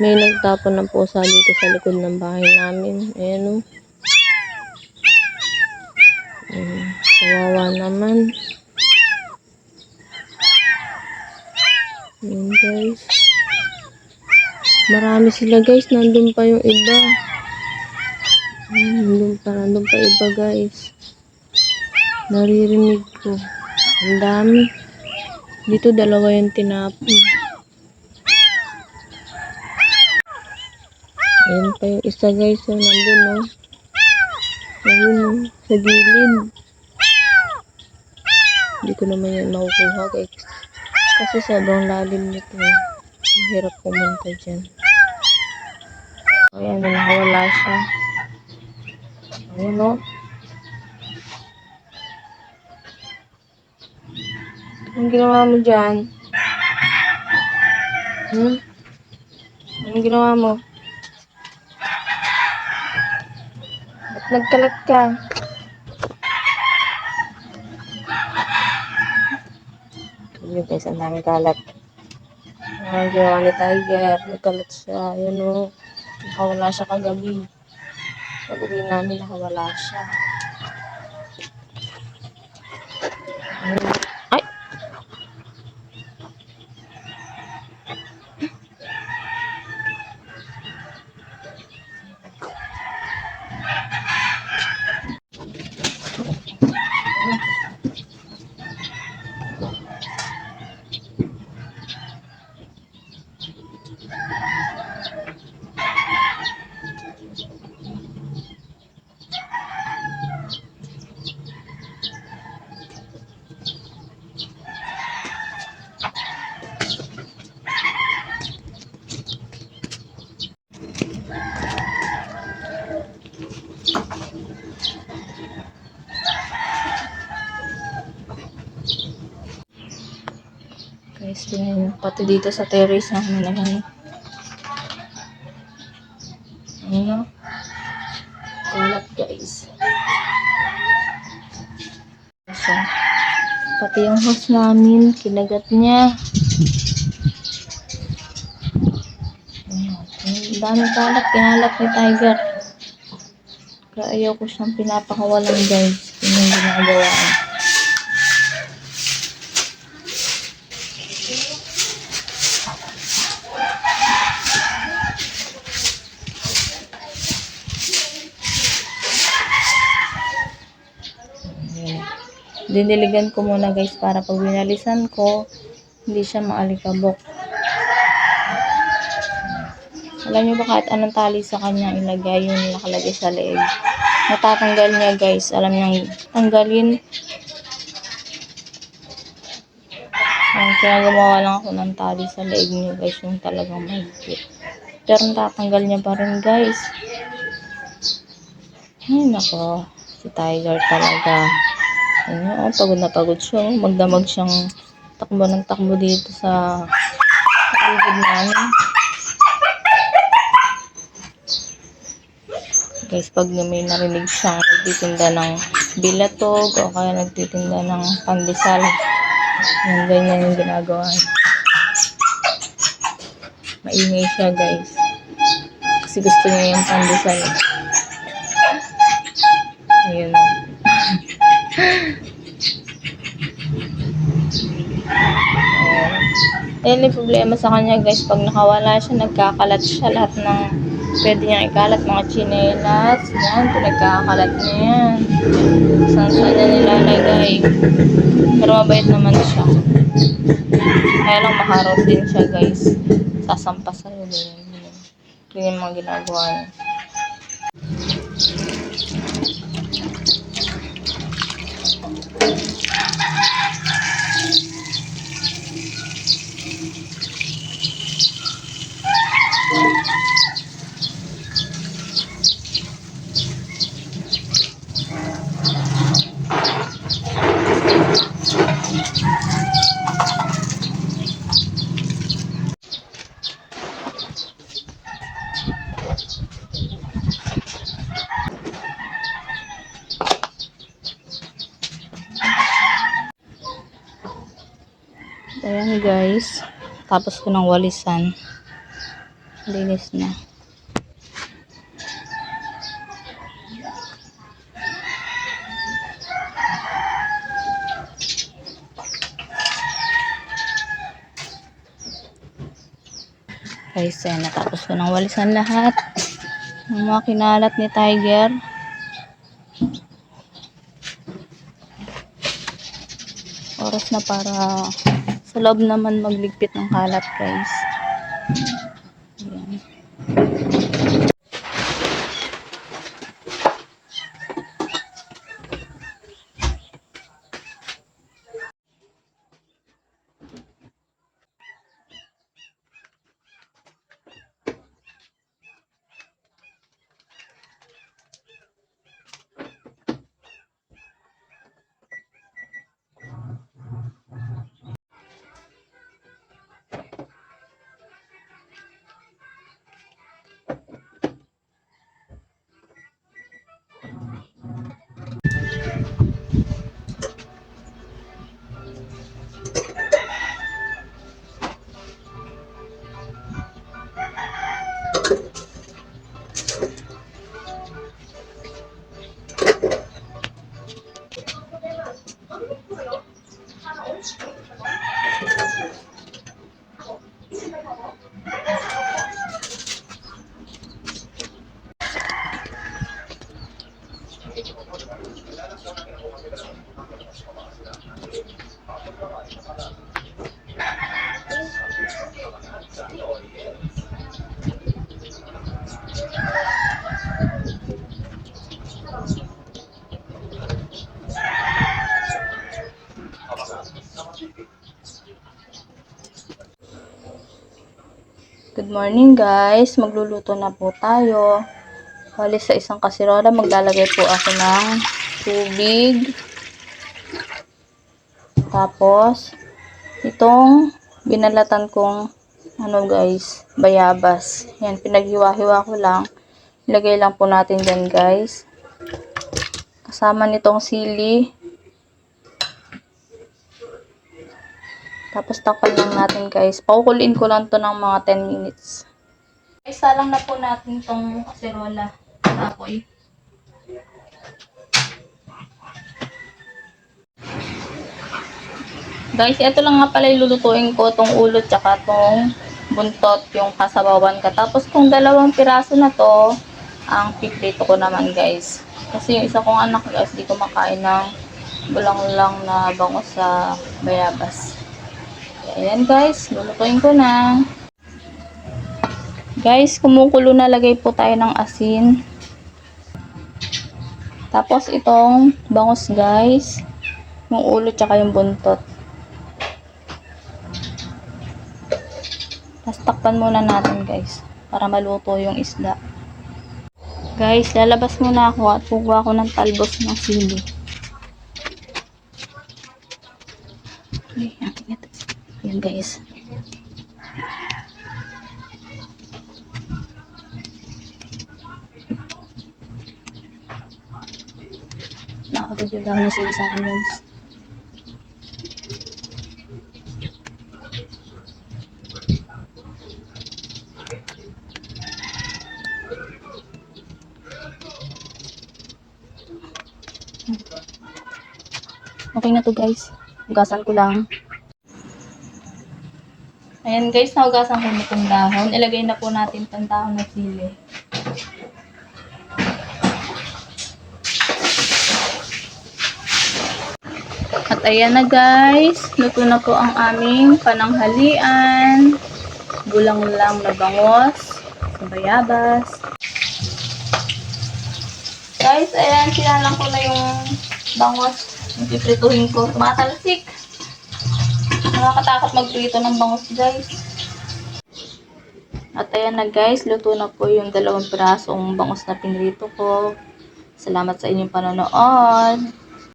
May nagtapon ng pusa dito sa likod ng bahay namin. Ayan o. Ayan. Kawawa naman. Ayan guys. Marami sila guys. Nandun pa yung iba. Ayan, nandun pa. Nandun pa iba guys. Naririnig ko. Ang dami. Dito dalawa yung tinapon. Ayan pa yung isa guys. So, nandun o. Ayun o. Sa gilid. Hindi ko naman yan makukuha guys. Kasi sobrang lalim nito eh. Mahirap pumunta dyan. Ayan, nakawala siya. Ayan o. Anong ginawa mo dyan? Hmm? Anong ginawa mo? Nagkalat ka? Yun guys, ang daming kalat. Ang ginawa ni Tiger, nagkalat siya. Yun o. Nakawala siya kagabi. Pag uwi namin, nakawala siya. Ayun. Tingnan nyo. Pati dito sa terrace namin na ano. Ano? Kalat guys. So, pati yung house namin, kinagat niya. Daming kalat, kinalat ni Tiger. Kaya ayaw ko siyang pinapakawalan guys. Yun yung ginagawa ko. Diniligan ko muna guys para pag winalisan ko, hindi siya maalikabok. Alam niyo ba kahit anong tali sa kanya ilagay yung nakalagay sa leeg. Natatanggal niya guys. Alam niyang tanggalin. Ayan, kaya gumawa lang ako ng tali sa leeg niya guys. Yung talagang mahigpit. Pero natatanggal niya pa rin guys. Ay nako. Si Tiger talaga. Ano, pagod na pagod siya. oh. Magdamag siyang takbo ng takbo dito sa paligid namin. Guys, pag may narinig siyang nagtitinda ng bilatog o kaya nagtitinda ng pandesal, yan, ganyan yung ginagawa niya. Maingay siya, guys. Kasi gusto niya yung pandesal. Ayun o. Ayan yung problema sa kanya guys, pag nakawala siya, nagkakalat siya lahat ng pwede niyang ikalat, mga chinelas, yan, pinagkakalat niya yan. Saan saan niya nilalagay. Pero mabait naman siya. Kaya lang maharot din siya guys. Sasampa sa'yo, ganyan. Ganyan yung mga ginagawa niya. Ayan guys. Tapos ko ng walisan. Linis na. Guys, ayan, natapos ko ng walisan lahat ng mga kinalat ni Tiger. Oras na para sa loob naman magligpit ng kalat, guys. Good morning guys. Magluluto na po tayo. Bali sa isang kasirola, maglalagay po ako ng tubig. Tapos, itong binalatan kong ano guys, bayabas. Yan, pinaghiwa-hiwa ko lang. Ilagay lang po natin dyan guys. Kasama nitong sili. Tapos takpan lang natin guys. Pakukuliin ko lang to ng mga 10 minutes. Isa lang na po natin tong kaserola. Apoy. Guys, ito lang nga pala ilulutuin ko tong ulo tsaka tong buntot yung kasabawan ka. Tapos tong dalawang piraso na to, ang piprito ko naman guys. Kasi yung isa kong anak guys, di kumakain ng bulang-lang na bango sa bayabas. Ayan guys, lulutuin ko na. Guys, kumukulo na lagay po tayo ng asin. Tapos itong bangus guys. Yung ulo tsaka yung buntot. Tapos takpan muna natin guys. Para maluto yung isda. Guys, lalabas muna ako at kukuha ako ng talbos ng sili. Ayan, ito. Ayan guys. Nakakabidyo lang na sila sa akin guys. Okay na to guys. Hugasan ko lang. Ayan guys, nahugasan ko na itong dahon. Ilagay na po natin itong dahon na sili. At ayan na guys, luto na po ang aming pananghalian. Gulang lang na bangos, bayabas. Guys, ayan, sinalang ko na yung bangos. Yung piprituhin ko. Tumatalsik. Nakakatakot magprito ng bangos guys. At ayan na guys, luto na po yung dalawang pirasong bangos na pinrito ko. Salamat sa inyong panonood.